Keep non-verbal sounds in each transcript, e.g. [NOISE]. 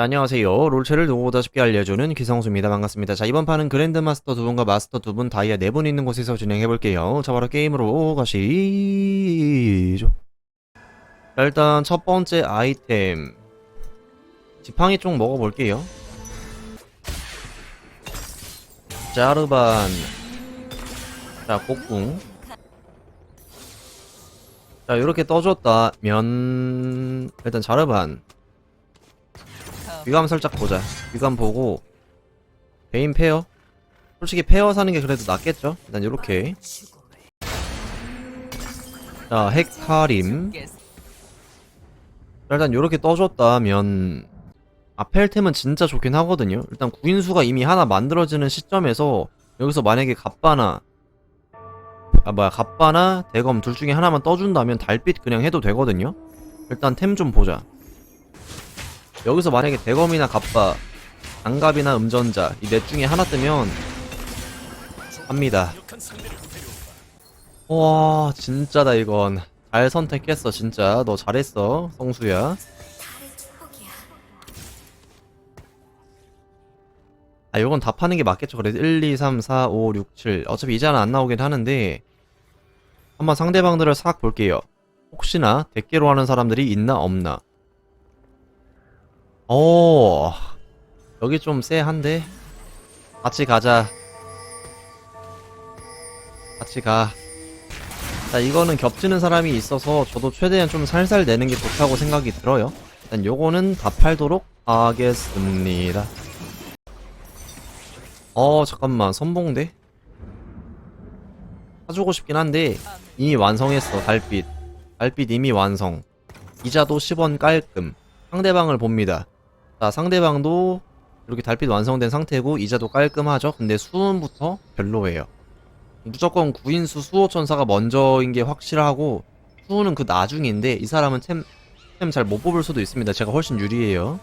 자, 안녕하세요. 롤체를 누구보다 쉽게 알려주는 기성수입니다. 반갑습니다. 자, 이번 판은 그랜드마스터 두 분과 마스터 두 분, 다이아 네 분 있는 곳에서 진행해볼게요. 자, 바로 게임으로 가시죠. 자, 일단 첫 번째 아이템. 지팡이 쪽 먹어볼게요. 자르반. 자, 곡궁. 자, 이렇게 떠줬다면, 일단 자르반. 귀감 살짝 보자. 귀감 보고 베인 페어. 솔직히 페어 사는 게 그래도 낫겠죠? 일단 요렇게. 자, 헤카림. 자, 일단 요렇게 떠줬다면 아펠템은 진짜 좋긴 하거든요. 일단 구인수가 이미 하나 만들어지는 시점에서 여기서 만약에 갑바나 아 뭐야 갑바나 대검 둘 중에 하나만 떠준다면 달빛 그냥 해도 되거든요. 일단 템 좀 보자. 여기서 만약에 대검이나 갑바, 장갑이나 음전자 이 넷 중에 하나 뜨면 합니다. 와 진짜다 이건 잘 선택했어 진짜 너 잘했어 성수야. 아 요건 다 파는 게 맞겠죠 그래도 1, 2, 3, 4, 5, 6, 7 어차피 이자는 안 나오긴 하는데 한번 상대방들을 싹 볼게요. 혹시나 대깨로 하는 사람들이 있나 없나 오, 여기 좀 쎄한데? 같이 가자. 같이 가. 자, 이거는 겹치는 사람이 있어서 저도 최대한 좀 살살 내는 게 좋다고 생각이 들어요. 일단 요거는 다 팔도록 하겠습니다. 어, 잠깐만. 선봉대? 사주고 싶긴 한데, 이미 완성했어, 달빛. 달빛 이미 완성. 이자도 10원 깔끔. 상대방을 봅니다. 자, 상대방도 이렇게 달빛 완성된 상태고 이자도 깔끔하죠. 근데 수은부터 별로예요. 무조건 구인수 수호천사가 먼저인 게 확실하고 수호는 그 나중인데 이 사람은 템 템 잘 못 뽑을 수도 있습니다. 제가 훨씬 유리해요.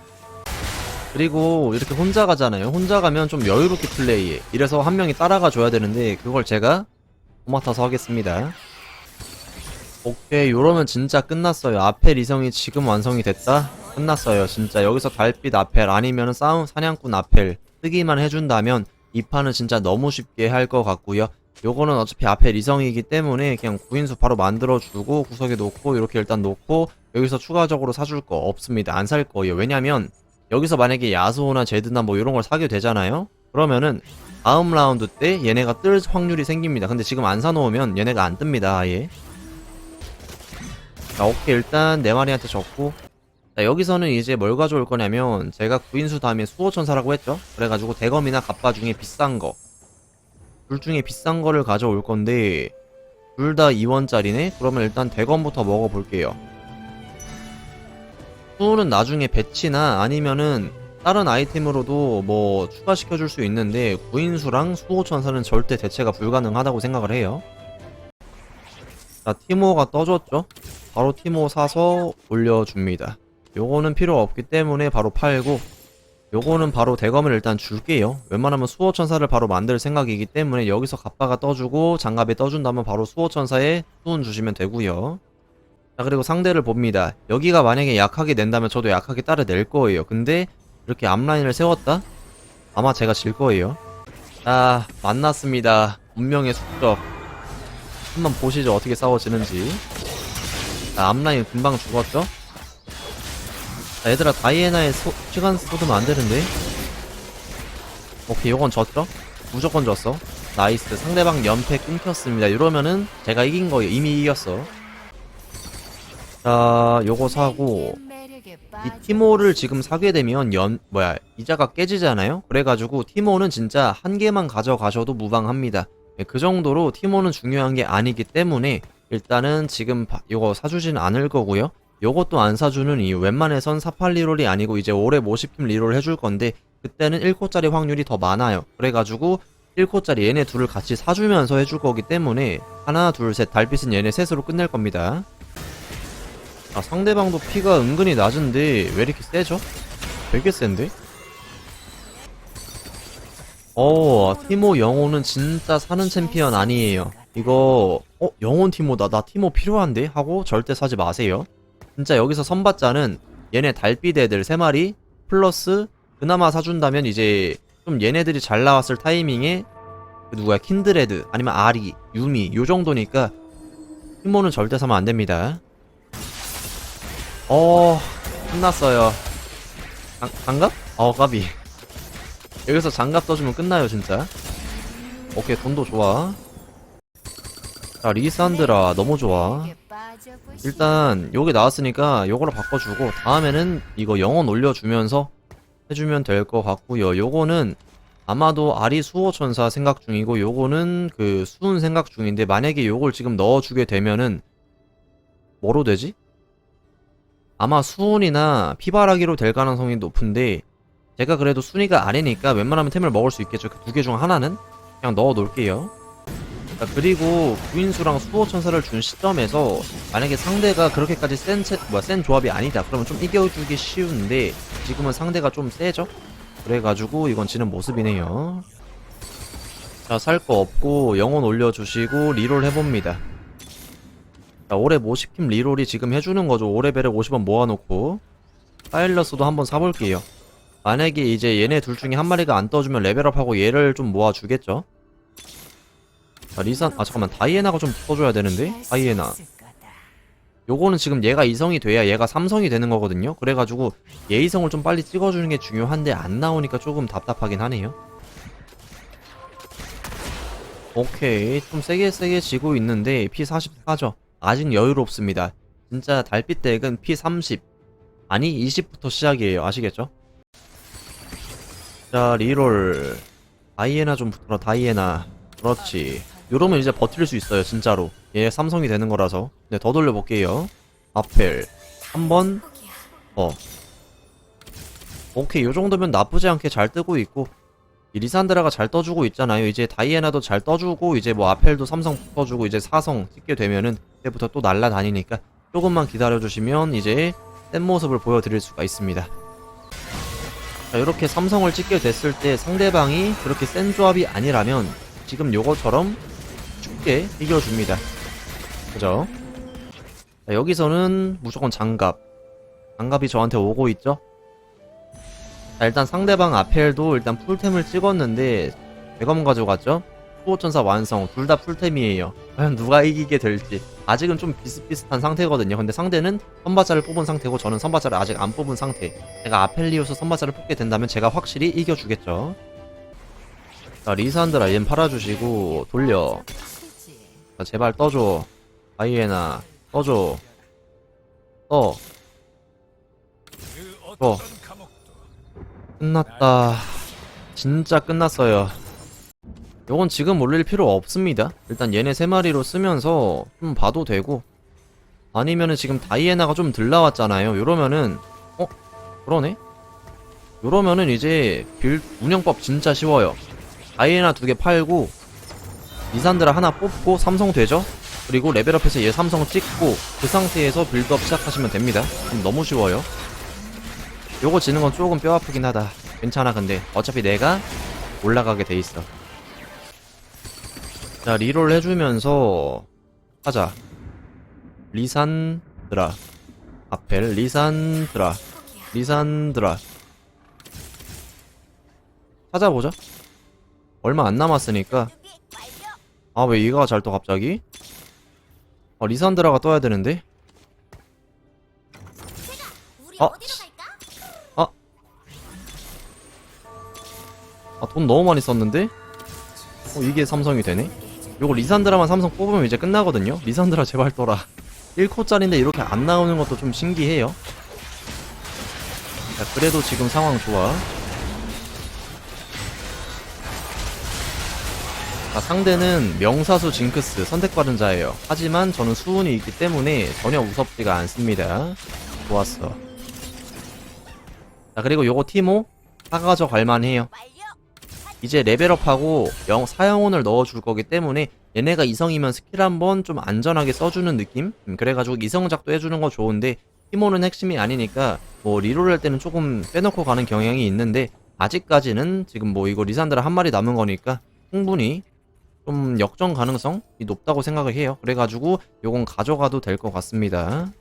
그리고 이렇게 혼자 가잖아요. 혼자 가면 좀 여유롭게 플레이해. 이래서 한 명이 따라가 줘야 되는데 그걸 제가 도맡아서 하겠습니다. 오케이, 요러면 진짜 끝났어요. 앞에 리성이 지금 완성이 됐다? 끝났어요. 진짜 여기서 달빛 아펠 아니면 싸움 사냥꾼 아펠 뜨기만 해준다면 이 판은 진짜 너무 쉽게 할 것 같고요. 요거는 어차피 앞에 리성이기 때문에 그냥 구인수 바로 만들어주고 구석에 놓고 이렇게 일단 놓고 여기서 추가적으로 사줄 거 없습니다. 안 살 거예요. 왜냐면 여기서 만약에 야수호나 제드나 뭐 이런 걸 사게 되잖아요. 그러면은 다음 라운드 때 얘네가 뜰 확률이 생깁니다. 근데 지금 안 사놓으면 얘네가 안 뜹니다. 아예. 자, 오케이 일단 네 마리한테 줬고 자, 여기서는 이제 뭘 가져올 거냐면 제가 구인수 다음에 수호천사라고 했죠. 그래가지고 대검이나 갑바 중에 비싼 거. 둘 중에 비싼 거를 가져올 건데 둘 다 2원짜리네? 그러면 일단 대검부터 먹어볼게요. 수호는 나중에 배치나 아니면은 다른 아이템으로도 뭐 추가시켜줄 수 있는데 구인수랑 수호천사는 절대 대체가 불가능하다고 생각을 해요. 자, 티모가 떠줬죠? 바로 티모 사서 올려줍니다. 요거는 필요 없기 때문에 바로 팔고 요거는 바로 대검을 일단 줄게요. 웬만하면 수호천사를 바로 만들 생각이기 때문에 여기서 갑바가 떠주고 장갑에 떠준다면 바로 수호천사에 수은 주시면 되고요. 자 그리고 상대를 봅니다. 여기가 만약에 약하게 낸다면 저도 약하게 따라 낼 거예요. 근데 이렇게 앞라인을 세웠다? 아마 제가 질 거예요. 자 만났습니다. 운명의 숙적. 한번 보시죠 어떻게 싸워지는지. 자 앞라인 금방 죽었죠? 자, 얘들아 다이애나에 소, 시간 쏟으면 안 되는데. 오케이, 요건 졌죠? 무조건 졌어. 나이스. 상대방 연패 끊겼습니다. 이러면은 제가 이긴 거예요. 이미 이겼어. 자, 요거 사고 이 티모를 지금 사게 되면 연 뭐야 이자가 깨지잖아요. 그래가지고 티모는 진짜 한 개만 가져가셔도 무방합니다. 네, 그 정도로 티모는 중요한 게 아니기 때문에 일단은 지금 바- 요거 사주진 않을 거고요. 요것도 안 사주는 이유 웬만해선 48 리롤이 아니고 이제 올해 50킴 리롤 해줄 건데 그때는 1코짜리 확률이 더 많아요 그래가지고 1코짜리 얘네 둘을 같이 사주면서 해줄 거기 때문에 하나 둘 셋 달빛은 얘네 셋으로 끝낼 겁니다 아 상대방도 피가 은근히 낮은데 왜 이렇게 세죠? 되게 센데? 어 티모 영호는 진짜 사는 챔피언 아니에요 이거 어 영혼 티모다 나 티모 필요한데? 하고 절대 사지 마세요 진짜 여기서 선받자는 얘네 달빛 애들 3마리 플러스 그나마 사준다면 이제 좀 얘네들이 잘 나왔을 타이밍에 그 누구야 킨드레드 아니면 아리 유미 요 정도니까 티모는 절대 사면 안 됩니다. 어 끝났어요. 장, 장갑? 어 까비. 여기서 장갑 써주면 끝나요 진짜. 오케이 돈도 좋아. 자 리산드라 너무 좋아. 일단 요게 나왔으니까 요거로 바꿔주고 다음에는 이거 영혼 올려주면서 해주면 될 것 같고요. 요거는 아마도 아리 수호천사 생각 중이고 요거는 그 수은 생각 중인데 만약에 요걸 지금 넣어주게 되면은 뭐로 되지? 아마 수은이나 피바라기로 될 가능성이 높은데 제가 그래도 순위가 아래니까 웬만하면 템을 먹을 수 있겠죠. 그 두 개 중 하나는 그냥 넣어 놓을게요. 자, 그리고 구인수랑 수호 천사를 준 시점에서 만약에 상대가 그렇게까지 센, 채, 뭐야, 센 조합이 아니다. 그러면 좀 이겨주기 쉬운데 지금은 상대가 좀 세죠? 그래가지고 이건 지는 모습이네요. 자, 살 거 없고 영혼 올려주시고 리롤 해봅니다. 자, 올해 모시킴 리롤이 지금 해주는 거죠. 올해 배를 50원 모아놓고 파일러스도 한번 사볼게요. 만약에 이제 얘네 둘 중에 한 마리가 안 떠주면 레벨업하고 얘를 좀 모아주겠죠? 자, 리산, 아, 잠깐만. 다이애나가 좀 붙어줘야 되는데? 다이애나. 요거는 지금 얘가 이성이 돼야 얘가 삼성이 되는 거거든요? 그래가지고 얘 이성을 좀 빨리 찍어주는 게 중요한데 안 나오니까 조금 답답하긴 하네요. 오케이. 좀 세게 세게 지고 있는데 P44죠. 아직 여유롭습니다. 진짜 달빛 덱은 P30. 아니, 20부터 시작이에요. 아시겠죠? 자, 리롤. 다이애나 좀 붙어라, 다이애나. 그렇지. 요러면 이제 버틸 수 있어요, 진짜로. 얘 삼성이 되는 거라서. 네, 더 돌려볼게요. 아펠. 한 번, 어. 오케이, 요 정도면 나쁘지 않게 잘 뜨고 있고. 이 리산드라가 잘 떠주고 있잖아요. 이제 다이애나도 잘 떠주고, 이제 뭐 아펠도 삼성 떠주고, 이제 사성 찍게 되면은, 그때부터 또 날라다니니까, 조금만 기다려주시면, 이제, 센 모습을 보여드릴 수가 있습니다. 자, 이렇게 삼성을 찍게 됐을 때 상대방이 그렇게 센 조합이 아니라면, 지금 요거처럼 쉽게 이겨줍니다. 그죠? 자, 여기서는 무조건 장갑. 장갑이 저한테 오고 있죠? 자, 일단 상대방 아펠도 일단 풀템을 찍었는데, 대검 가져갔죠? 수호천사 완성. 둘 다 풀템이에요. 과연 누가 이기게 될지. 아직은 좀 비슷비슷한 상태거든요. 근데 상대는 선바자를 뽑은 상태고, 저는 선바자를 아직 안 뽑은 상태. 제가 아펠리오스 선바자를 뽑게 된다면 제가 확실히 이겨주겠죠. 자, 리산드라 얜 팔아주시고, 돌려. 자, 제발 떠줘. 아이에나, 떠줘. 떠. 어. 끝났다. 진짜 끝났어요. 요건 지금 올릴 필요 없습니다. 일단 얘네 세 마리로 쓰면서 좀 봐도 되고. 아니면은 지금 다이애나가 좀덜 나왔잖아요. 요러면은, 어? 그러네? 요러면은 이제 빌, 운영법 진짜 쉬워요. 다이애나 두 개 팔고, 리산드라 하나 뽑고 삼성 되죠? 그리고 레벨업해서 얘 삼성 찍고 그 상태에서 빌드업 시작하시면 됩니다. 그럼 너무 쉬워요. 요거 지는 건 조금 뼈 아프긴 하다. 괜찮아 근데 어차피 내가 올라가게 돼 있어. 자 리롤 해주면서 하자. 리산드라 아펠 리산드라 리산드라 찾아보자. 얼마 안 남았으니까 아왜 얘가 잘 떠 갑자기? 아 리산드라가 떠야 되는데 아, 아, 아, 돈 너무 많이 썼는데? 어, 이게 삼성이 되네? 요거 리산드라만 삼성 뽑으면 이제 끝나거든요? 리산드라 제발 떠라. [LAUGHS] 1코짜리인데 이렇게 안 나오는 것도 좀 신기해요. 자, 그래도 지금 상황 좋아. 자, 상대는 명사수 징크스 선택받은 자예요. 하지만 저는 수운이 있기 때문에 전혀 무섭지가 않습니다. 좋았어. 자, 그리고 요거 티모 사가져 갈만해요. 이제 레벨업하고 영, 사영혼을 넣어줄 거기 때문에 얘네가 이성이면 스킬 한번 좀 안전하게 써주는 느낌? 음, 그래가지고 이성작도 해주는 거 좋은데 티모는 핵심이 아니니까 뭐 리롤 할 때는 조금 빼놓고 가는 경향이 있는데 아직까지는 지금 뭐 이거 리산드라 한 마리 남은 거니까 충분히 좀 역전 가능성이 높다고 생각을 해요. 그래가지고 요건 가져가도 될 것 같습니다.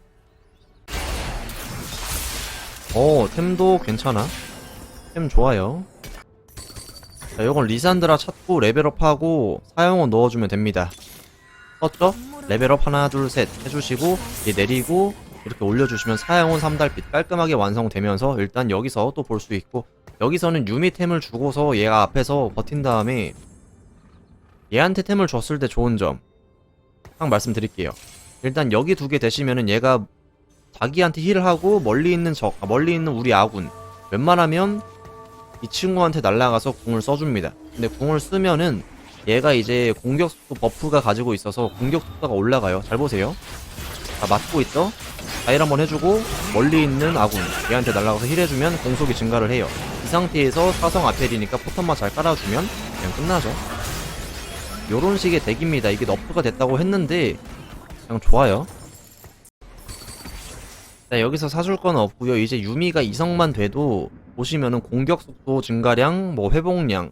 어, 템도 괜찮아. 템 좋아요. 자, 요건 리산드라 찾고 레벨업하고 사용원 넣어주면 됩니다. 떴죠? 레벨업 하나, 둘, 셋 해주시고, 얘 내리고, 이렇게 올려주시면 사용원 3달빛 깔끔하게 완성되면서 일단 여기서 또 볼 수 있고, 여기서는 유미템을 주고서 얘가 앞에서 버틴 다음에 얘한테 템을 줬을 때 좋은 점. 딱 말씀드릴게요. 일단 여기 두 개 되시면은 얘가 자기한테 힐을 하고 멀리 있는 적, 아, 멀리 있는 우리 아군 웬만하면 이 친구한테 날아가서 궁을 써줍니다. 근데 궁을 쓰면은 얘가 이제 공격 속도 버프가 가지고 있어서 공격 속도가 올라가요. 잘 보세요. 자, 맞고 있죠? 자일 한번 해주고 멀리 있는 아군 얘한테 날아가서 힐해주면 공속이 증가를 해요. 이 상태에서 사성 아펠이니까 포탄만 잘 깔아주면 그냥 끝나죠. 요런 식의 덱입니다. 이게 너프가 됐다고 했는데 그냥 좋아요. 자, 여기서 사줄 건 없고요. 이제 유미가 이성만 돼도 보시면은 공격 속도 증가량, 뭐 회복량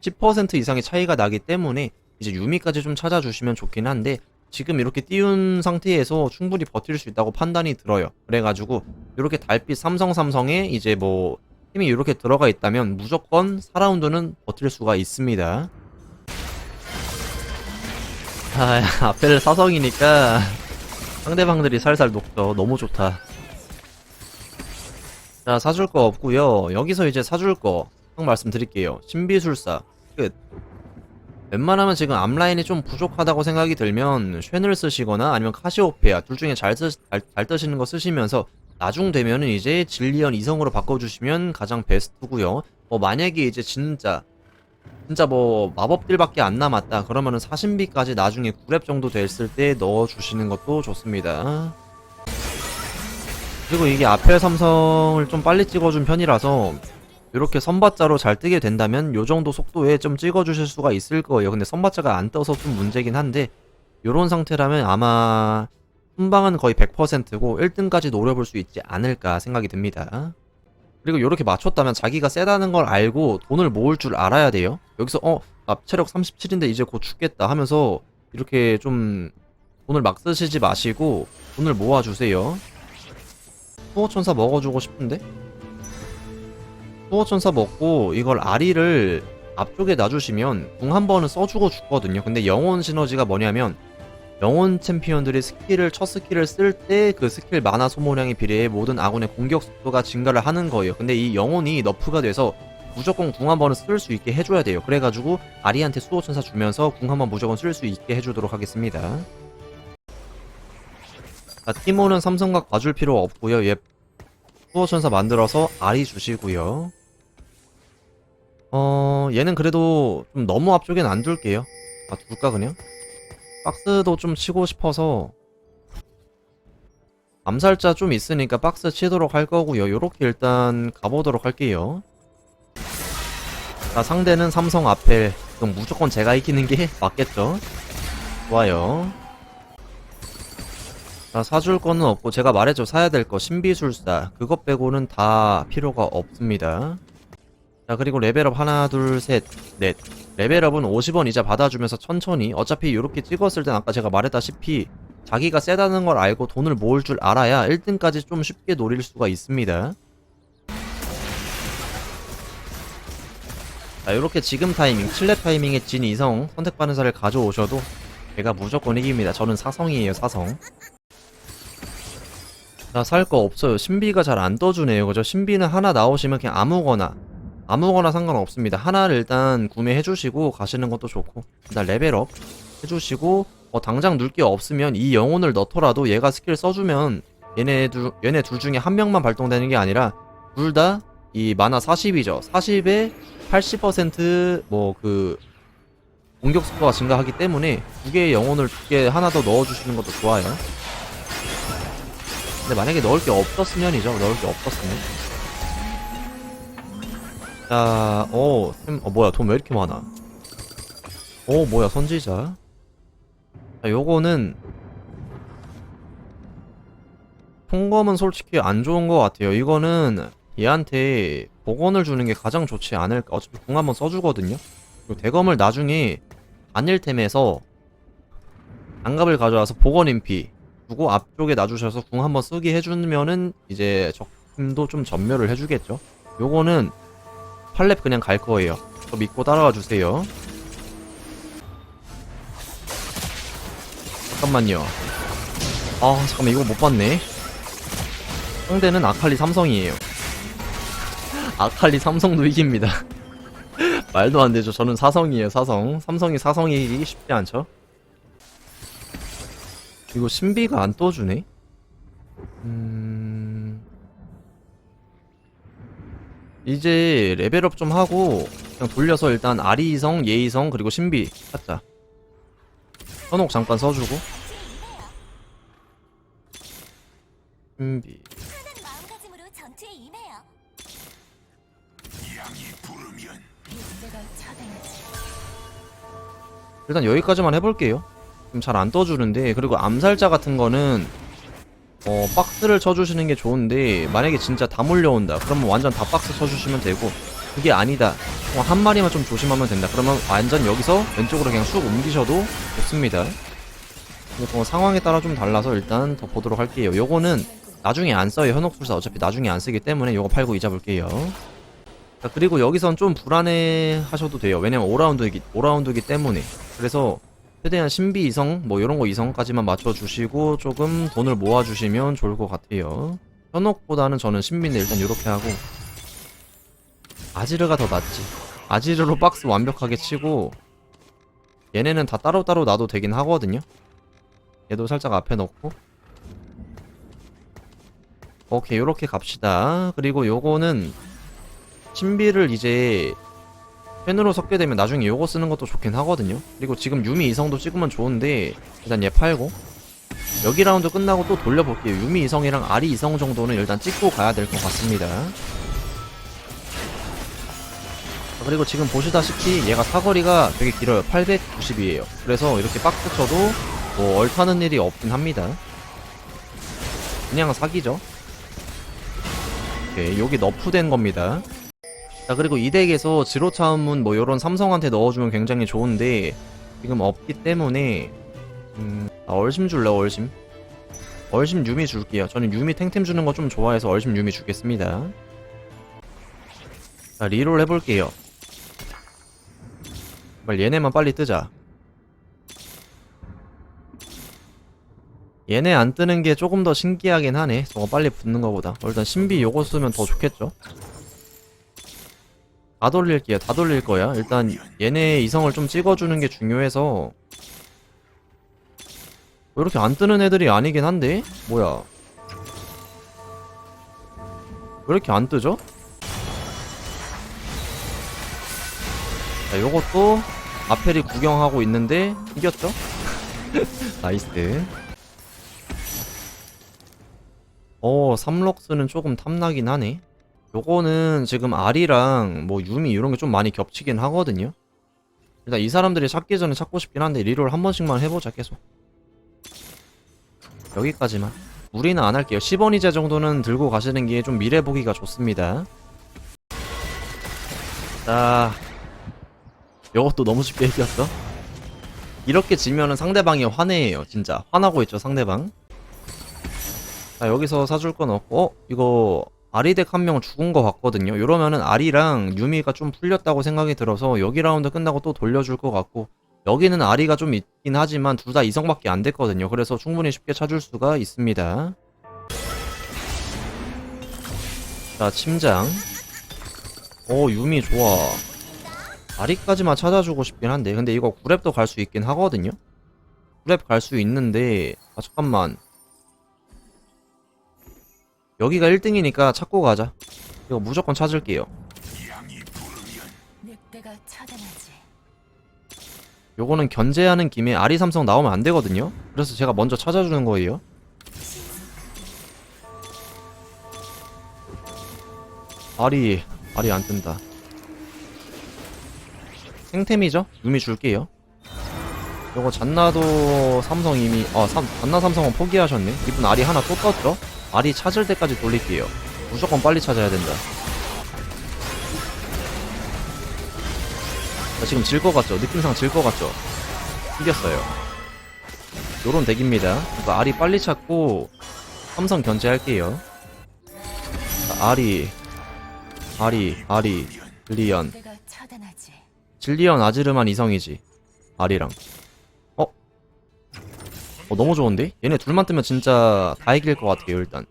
10% 이상의 차이가 나기 때문에 이제 유미까지 좀 찾아주시면 좋긴 한데 지금 이렇게 띄운 상태에서 충분히 버틸 수 있다고 판단이 들어요. 그래가지고 이렇게 달빛 삼성 삼성에 이제 뭐 힘이 이렇게 들어가 있다면 무조건 4라운드는 버틸 수가 있습니다. 아, [LAUGHS] 앞에를 사성이니까 상대방들이 살살 녹죠. 너무 좋다. 자, 사줄 거 없고요. 여기서 이제 사줄 거 딱 말씀드릴게요. 신비술사 끝. 웬만하면 지금 앞라인이 좀 부족하다고 생각이 들면 쉔을 쓰시거나 아니면 카시오페아 둘 중에 잘, 쓰, 잘, 잘 뜨시는 거 쓰시면서 나중 되면은 이제 진리언 이성으로 바꿔주시면 가장 베스트고요. 뭐 만약에 이제 진짜 진짜 뭐 마법들밖에 안 남았다 그러면은 사신비까지 나중에 9렙 정도 됐을 때 넣어주시는 것도 좋습니다. 그리고 이게 아펠 삼성을 좀 빨리 찍어준 편이라서 이렇게 선바자로 잘 뜨게 된다면 요 정도 속도에 좀 찍어주실 수가 있을 거예요. 근데 선바자가 안 떠서 좀 문제긴 한데 요런 상태라면 아마 순방은 거의 100%고 1등까지 노려볼 수 있지 않을까 생각이 듭니다. 그리고 이렇게 맞췄다면 자기가 세다는 걸 알고 돈을 모을 줄 알아야 돼요. 여기서 어, 나 체력 37인데 이제 곧 죽겠다 하면서 이렇게 좀 돈을 막 쓰시지 마시고 돈을 모아주세요. 수호천사 먹어주고 싶은데? 수호천사 먹고 이걸 아리를 앞쪽에 놔주시면 궁 한 번은 써주고 죽거든요. 근데 영혼 시너지가 뭐냐면 영혼 챔피언들이 스킬을 첫 스킬을 쓸 때 그 스킬 만화 소모량에 비례해 모든 아군의 공격 속도가 증가를 하는 거예요. 근데 이 영혼이 너프가 돼서 무조건 궁 한 번은 쓸 수 있게 해줘야 돼요. 그래가지고 아리한테 수호천사 주면서 궁 한 번 무조건 쓸 수 있게 해주도록 하겠습니다. 자, 티모는 삼성각 봐줄 필요 없고요. 얘 수호천사 만들어서 아리 주시고요. 어, 얘는 그래도 좀 너무 앞쪽엔 안 둘게요. 아, 둘까 그냥? 박스도 좀 치고 싶어서 암살자 좀 있으니까 박스 치도록 할 거고요. 요렇게 일단 가보도록 할게요. 자, 상대는 삼성 아펠. 그럼 무조건 제가 이기는 게 [LAUGHS] 맞겠죠? 좋아요. 자, 사줄 거는 없고, 제가 말했죠. 사야 될 거, 신비술사. 그것 빼고는 다 필요가 없습니다. 자, 그리고 레벨업 하나, 둘, 셋, 넷. 레벨업은 50원 이자 받아주면서 천천히. 어차피 이렇게 찍었을 땐 아까 제가 말했다시피, 자기가 세다는 걸 알고 돈을 모을 줄 알아야 1등까지 좀 쉽게 노릴 수가 있습니다. 자, 이렇게 지금 타이밍, 7렙 타이밍에 진 이성 선택 반사를 가져오셔도 제가 무조건 이깁니다. 저는 사성이에요, 사성. 자, 살 거 없어요. 신비가 잘 안 떠주네요. 그죠? 신비는 하나 나오시면 그냥 아무거나, 아무거나 상관없습니다. 하나를 일단 구매해 주시고 가시는 것도 좋고, 일단 레벨업 해주시고, 어, 당장 눌 게 없으면 이 영혼을 넣더라도 얘가 스킬 써주면 얘네 둘, 얘네 둘 중에 한 명만 발동되는 게 아니라 둘 다이 만화 40이죠. 40에 80%뭐 그 공격 속도가 증가하기 때문에 두 개의 영혼을 두 개 하나 더 넣어주시는 것도 좋아요. 근데 만약에 넣을 게 없었으면이죠. 넣을 게 없었으면. 자, 어, 템, 어, 뭐야, 돈 왜 이렇게 많아? 어, 뭐야, 선지자. 자, 요거는, 통검은 솔직히 안 좋은 것 같아요. 이거는 얘한테 복원을 주는 게 가장 좋지 않을까. 어차피 궁 한번 써주거든요. 그리고 대검을 나중에 단일템에서 장갑을 가져와서 복원 인피 두고 앞쪽에 놔주셔서 궁 한번 쓰게 해주면은 이제 적 팀도 좀 전멸을 해주겠죠. 요거는 팔렙 그냥 갈 거예요. 저 믿고 따라와 주세요. 잠깐만요. 아 잠깐만 이거 못 봤네. 상대는 아칼리 삼성이에요. 아칼리 삼성도 이깁니다. [LAUGHS] 말도 안 되죠. 저는 사성이에요, 사성. 삼성이 사성이 이기기 쉽지 않죠? 이거 신비가 안 떠주네? 음... 이제 레벨업 좀 하고, 그냥 돌려서 일단 아리이성, 예이성, 그리고 신비 찾자. 현혹 잠깐 써주고. 신비. 일단 여기까지만 해볼게요. 지금 잘안 떠주는데 그리고 암살자 같은 거는 어 박스를 쳐주시는 게 좋은데 만약에 진짜 다 몰려온다. 그러면 완전 다 박스 쳐주시면 되고 그게 아니다. 어, 한 마리만 좀 조심하면 된다. 그러면 완전 여기서 왼쪽으로 그냥 쑥 옮기셔도 좋습니다. 뭐 상황에 따라 좀 달라서 일단 더 보도록 할게요. 요거는 나중에 안 써요. 현혹술사 어차피 나중에 안 쓰기 때문에 요거 팔고 잊어 볼게요. 자, 그리고 여기선 좀 불안해 하셔도 돼요. 왜냐면 5라운드이기, 5라운드이기 때문에. 그래서 최대한 신비 이성, 뭐 이런 거 이성까지만 맞춰주시고 조금 돈을 모아주시면 좋을 것 같아요. 현혹보다는 저는 신비인데 일단 이렇게 하고. 아지르가 더 낫지. 아지르로 박스 완벽하게 치고 얘네는 다 따로따로 놔도 되긴 하거든요. 얘도 살짝 앞에 넣고. 오케이, 요렇게 갑시다. 그리고 요거는 신비를 이제 펜으로 섞게 되면 나중에 요거 쓰는 것도 좋긴 하거든요. 그리고 지금 유미 이성도 찍으면 좋은데 일단 얘 팔고 여기 라운드 끝나고 또 돌려볼게요. 유미 이성이랑 아리 이성 정도는 일단 찍고 가야 될 것 같습니다. 자, 그리고 지금 보시다시피 얘가 사거리가 되게 길어요. 890이에요. 그래서 이렇게 쳐도 뭐 얼타는 일이 없긴 합니다. 그냥 사기죠. 오케이, 여기 너프된 겁니다. 자 그리고 이 덱에서 지로 차음문 뭐 요런 삼성한테 넣어주면 굉장히 좋은데 지금 없기 때문에 음 아, 얼심 줄래 얼심? 얼심 유미 줄게요. 저는 유미 탱템 주는 거 좀 좋아해서 얼심 유미 주겠습니다. 자 리롤 해볼게요. 빨리 얘네만 빨리 뜨자. 얘네 안 뜨는 게 조금 더 신기하긴 하네. 저거 빨리 붙는 거보다. 어, 일단 신비 요거 쓰면 더 좋겠죠 다 돌릴게요. 다 돌릴 거야. 일단 얘네 이성을 좀 찍어주는 게 중요해서 왜 이렇게 안 뜨는 애들이 아니긴 한데? 뭐야? 왜 이렇게 안 뜨죠? 자, 요것도 아펠이 구경하고 있는데 이겼죠? [LAUGHS] 나이스. 어, 삼록스는 조금 탐나긴 하네. 요거는 지금 아리랑 뭐 유미 이런 게 좀 많이 겹치긴 하거든요. 일단 이 사람들이 찾기 전에 찾고 싶긴 한데 리롤 한 번씩만 해보자 계속. 여기까지만. 우리는 안 할게요. 10원 이자 정도는 들고 가시는 게 좀 미래 보기가 좋습니다. 자, 요것도 너무 쉽게 이겼어. 이렇게 지면은 상대방이 화내요, 진짜. 화나고 있죠, 상대방. 자, 여기서 사줄 건 없고, 어? 이거 아리덱 한 명 죽은 거 같거든요. 이러면은 아리랑 유미가 좀 풀렸다고 생각이 들어서 여기 라운드 끝나고 또 돌려줄 것 같고 여기는 아리가 좀 있긴 하지만 둘 다 이성밖에 안 됐거든요. 그래서 충분히 쉽게 찾을 수가 있습니다. 자, 침장. 오, 유미 좋아. 아리까지만 찾아주고 싶긴 한데 근데 이거 구랩도 갈 수 있긴 하거든요. 구랩 갈 수 있는데 아 잠깐만 여기가 1등이니까 찾고 가자. 이거 무조건 찾을게요. 요거는 견제하는 김에 아리 삼성 나오면 안 되거든요. 그래서 제가 먼저 찾아주는 거예요. 아리, 아리 안 뜬다. 생템이죠? 유미 줄게요. 요거 잔나도 삼성 이미, 아, 삼, 잔나 삼성은 포기하셨네. 이분 아리 하나 또 떴죠? 아리 찾을 때까지 돌릴게요. 무조건 빨리 찾아야 된다. 나 지금 질 것 같죠? 느낌상 질 것 같죠? 이겼어요. 요런 덱입니다. 그러니까 알이 빨리 찾고 삼성 견제할게요. 자, 아리 아리 아리 질리언 처단하지. 질리언 아지르만 이성이지 아리랑 어? 어 너무 좋은데? 얘네 둘만 뜨면 진짜 다 이길 것 같아요 일단.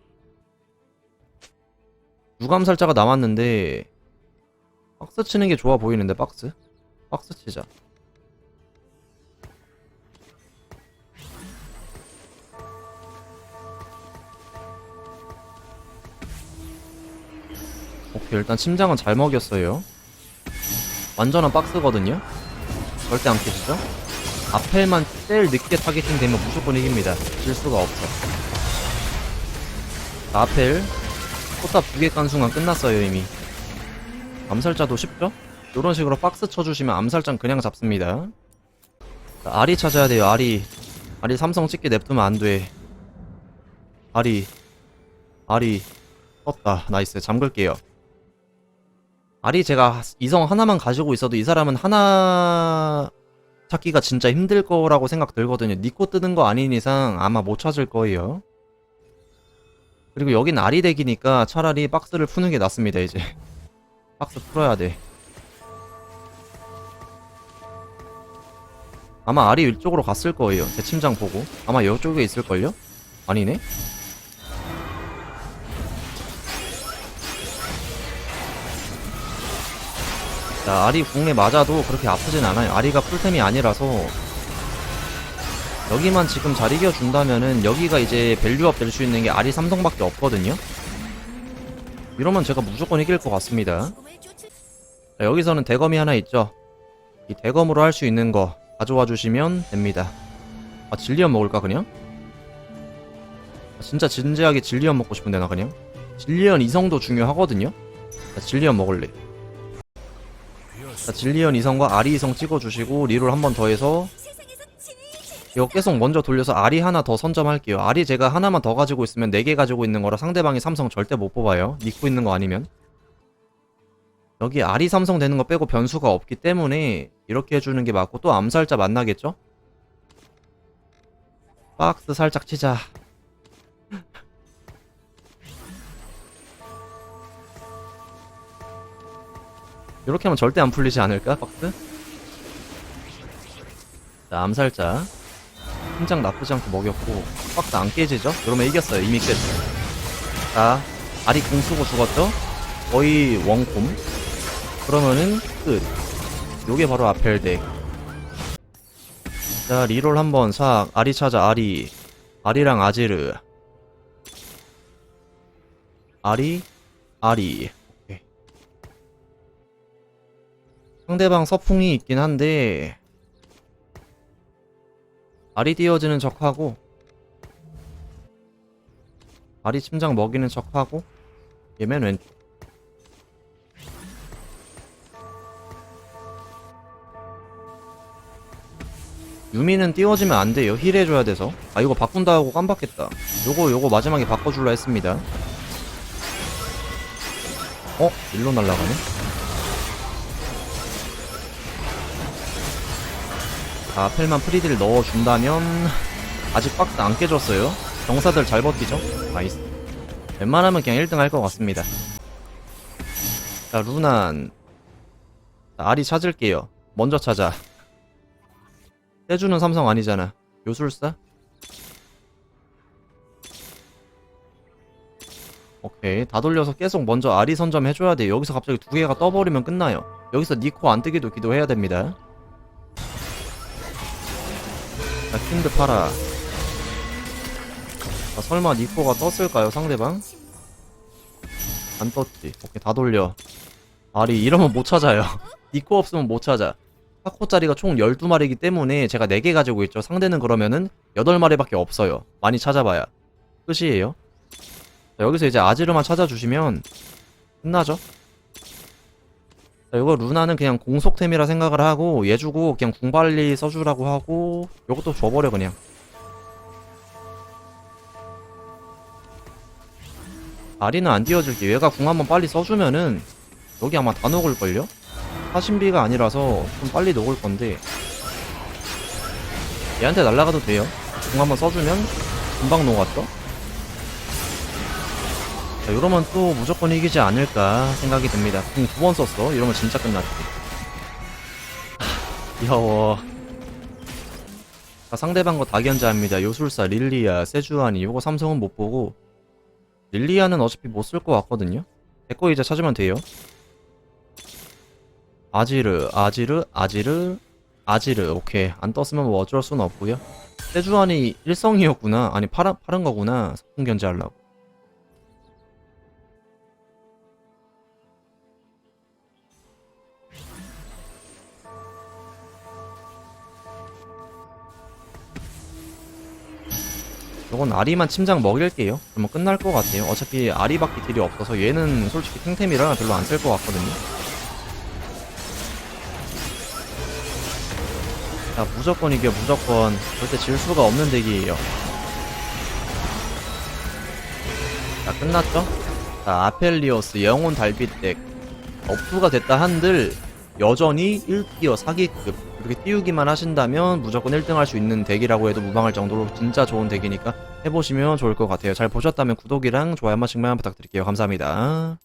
유감살자가 남았는데 박스 치는 게 좋아 보이는데 박스? 박스 치자. 오케이 일단 침장은 잘 먹였어요. 완전한 박스거든요? 절대 안 깨지죠 앞펠만 제일 늦게 타겟팅 되면 무조건 이깁니다. 질 수가 없어. 자, 앞펠. 포탑 두 개 깐 순간 끝났어요 이미. 암살자도 쉽죠? 이런 식으로 박스 쳐주시면 암살장 그냥 잡습니다. 자, 아리 찾아야 돼요 아리. 아리 삼성 찍게 냅두면 안 돼. 아리. 아리. 떴다. 나이스. 잠글게요. 아리 제가 이성 하나만 가지고 있어도 이 사람은 하나 찾기가 진짜 힘들 거라고 생각 들거든요. 니코 뜨는 거 아닌 이상 아마 못 찾을 거예요. 그리고 여긴 아리 덱이니까 차라리 박스를 푸는 게 낫습니다, 이제. [LAUGHS] 박스 풀어야 돼. 아마 아리 이쪽으로 갔을 거예요. 제 침장 보고. 아마 이쪽에 있을걸요? 아니네? 자, 아리 궁에 맞아도 그렇게 아프진 않아요. 아리가 풀템이 아니라서 여기만 지금 잘 이겨준다면은 여기가 이제 밸류업 될 수 있는 게 아리 삼성밖에 없거든요. 이러면 제가 무조건 이길 것 같습니다. 자, 여기서는 대검이 하나 있죠. 이 대검으로 할 수 있는 거 가져와 주시면 됩니다. 아, 진리언 먹을까 그냥? 아, 진짜 진지하게 진리언 먹고 싶은데 나 그냥? 진리언 이성도 중요하거든요. 자, 진리언 먹을래. 자, 진리언 이성과 아리 이성 찍어주시고 리롤 한 번 더 해서 이거 계속 먼저 돌려서 아리 하나 더 선점할게요. 아리 제가 하나만 더 가지고 있으면 4개 가지고 있는 거라 상대방이 삼성 절대 못 뽑아요. 믿고 있는 거 아니면. 여기 아리 삼성 되는 거 빼고 변수가 없기 때문에 이렇게 해주는 게 맞고 또 암살자 만나겠죠? 박스 살짝 치자. 이렇게 하면 절대 안 풀리지 않을까, 박스? 자, 암살자. 심장 나쁘지 않게 먹였고 박스 안 깨지죠? 그러면 이겼어요 이미 끝. 자 아리 궁 쓰고 죽었죠? 거의 원콤. 그러면은 끝. 요게 바로 아펠덱. 자 리롤 한번 싹 아리 찾아 아리 아리랑 아지르 아리 아리 상대방 서풍이 있긴 한데 알이 띄어지는 척하고 알이 침장 먹이는 척하고 얘면 왼쪽 유미는 띄워지면 안 돼요. 힐 해줘야 돼서. 아 이거 바꾼다 하고 깜빡했다. 요거 요거 마지막에 바꿔줄라 했습니다. 어? 일로 날라가네 자, 펠만 프리딜 넣어준다면 아직 박스 안 깨졌어요. 병사들 잘 버티죠? 나이스. 웬만하면 그냥 1등 할 것 같습니다. 자, 루난. 자, 아리 찾을게요. 먼저 찾아. 떼주는 삼성 아니잖아. 요술사? 오케이. 다 돌려서 계속 먼저 아리 선점 해줘야 돼요. 여기서 갑자기 두 개가 떠버리면 끝나요. 여기서 니코 안 뜨기도 기도해야 됩니다. 자, 킨드 팔아. 아, 설마 니코가 떴을까요, 상대방? 안 떴지. 오케이, 다 돌려. 아리, 이러면 못 찾아요. [LAUGHS] 니코 없으면 못 찾아. 4코짜리가 총 12마리이기 때문에 제가 4개 가지고 있죠. 상대는 그러면은 8마리밖에 없어요. 많이 찾아봐야. 끝이에요. 자, 여기서 이제 아지르만 찾아주시면 끝나죠? 자, 이거 루나는 그냥 공속템이라 생각을 하고 얘 주고 그냥 궁발리 써주라고 하고 요것도 줘버려 그냥 아리는 안 띄워줄게 얘가 궁 한번 빨리 써주면은 여기 아마 다 녹을걸요? 사신비가 아니라서 좀 빨리 녹을 건데 얘한테 날아가도 돼요 궁 한번 써주면 금방 녹았죠? 자, 이러면 또 무조건 이기지 않을까 생각이 듭니다. 공두번 썼어. 이러면 진짜 끝났지. 하, 귀여워. 자, 상대방 거 다 견제합니다. 요술사, 릴리아, 세주아니. 요거 삼성은 못 보고. 릴리아는 어차피 못 쓸 것 같거든요. 제거 이제 찾으면 돼요. 아지르, 아지르, 아지르, 아지르. 오케이. 안 떴으면 뭐 어쩔 수는 없고요. 세주안이 일성이었구나. 아니 파란 파란 거구나. 성공 견제하려고. 요건 아리만 침장 먹일게요. 그러면 끝날 것 같아요. 어차피 아리밖에 딜이 없어서 얘는 솔직히 탱템이라 별로 안 쓸 것 같거든요. 자, 무조건 이겨, 무조건. 절대 질 수가 없는 덱이에요. 자, 끝났죠? 자, 아펠리오스 영혼 달빛 덱. 업수가 됐다 한들, 여전히 1티어 사기급. 이렇게 띄우기만 하신다면 무조건 1등 할 수 있는 덱이라고 해도 무방할 정도로 진짜 좋은 덱이니까 해보시면 좋을 것 같아요. 잘 보셨다면 구독이랑 좋아요 한 번씩만 부탁드릴게요. 감사합니다.